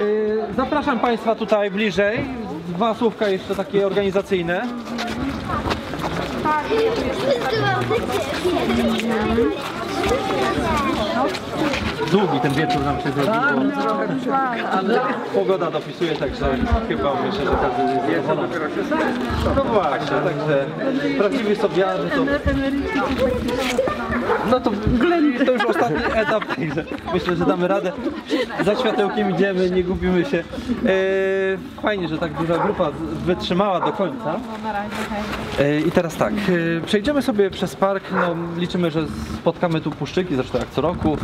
Y, Zapraszam Państwa tutaj bliżej. Dwa słówka jeszcze takie organizacyjne. Długi ten wieczór nam się zrobił. Ale pogoda dopisuje, także chyba myślę, że każdy jest zadowolony. No właśnie, także prawdziwi sobiarzy to... No to, to już ostatni etap, także myślę, że damy radę. Za światełkiem idziemy, nie gubimy się. E, fajnie, że tak duża grupa wytrzymała do końca. E, I teraz tak, e, przejdziemy sobie przez park, no, liczymy, że spotkamy tu puszczyki, zresztą jak co roku. E,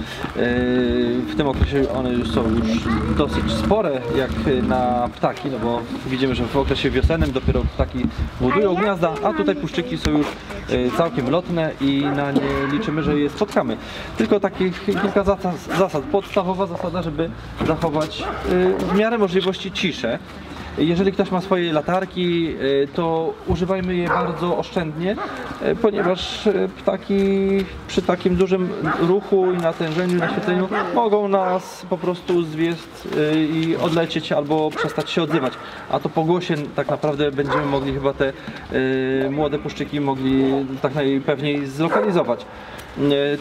W tym okresie one już są już dosyć spore, jak na ptaki, no bo widzimy, że w okresie wiosennym dopiero ptaki budują gniazda, a tutaj puszczyki są już e, całkiem lotne i na nie liczymy, że je spotkamy. Tylko takich kilka zasad. Podstawowa zasada, żeby zachować e, w miarę możliwości ciszę. Jeżeli ktoś ma swoje latarki, y, to używajmy je bardzo oszczędnie, y, ponieważ y, ptaki przy takim dużym ruchu i natężeniu, naświetleniu mogą nas po prostu zwiest i odlecieć albo przestać się odzywać. A to po głosie tak naprawdę będziemy mogli chyba te młode puszczyki mogli tak najpewniej zlokalizować.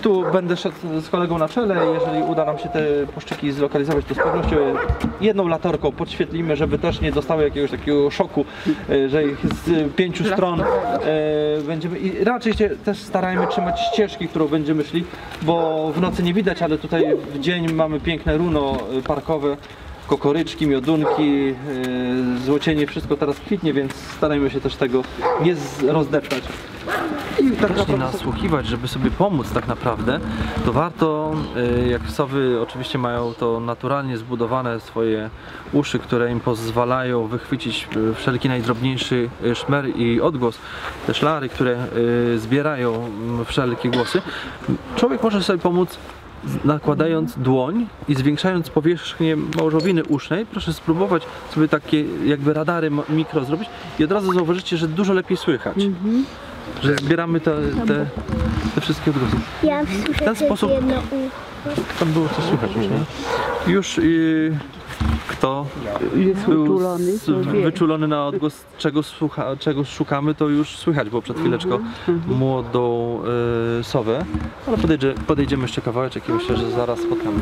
Tu będę szedł z kolegą na czele. Jeżeli uda nam się te puszczyki zlokalizować, to z pewnością je jedną latarką podświetlimy, żeby też nie dostały jakiegoś takiego szoku, y, że ich z pięciu stron y, będziemy. I raczej się też starajmy trzymać ścieżki, którą będziemy szli, bo w nocy nie widać, ale tutaj w dzień mamy piękne runo y, parkowe. Kokoryczki, miodunki, złocienie, wszystko teraz kwitnie, więc starajmy się też tego nie rozdeptać. I tak nasłuchiwać, żeby sobie pomóc tak naprawdę, to warto, y, jak sowy oczywiście mają to naturalnie zbudowane swoje uszy, które im pozwalają wychwycić y, wszelki najdrobniejszy y, szmer i odgłos, te szlary, które zbierają mm, wszelkie głosy, człowiek może sobie pomóc nakładając dłoń i zwiększając powierzchnię małżowiny usznej, proszę spróbować sobie takie jakby radary mikro zrobić i od razu zauważycie, że dużo lepiej słychać. Że zbieramy te, te, te wszystkie odgłosy. Ja słyszę ten sposób-. Tam było coś słychać już, nie? Już kto Jest był uczulony, wyczulony na odgłos, czego, słucha, czego szukamy, to już słychać było przed chwileczką młodą y, sowę. Ale podejdzie, podejdziemy jeszcze kawałeczek i myślę, że zaraz spotkamy.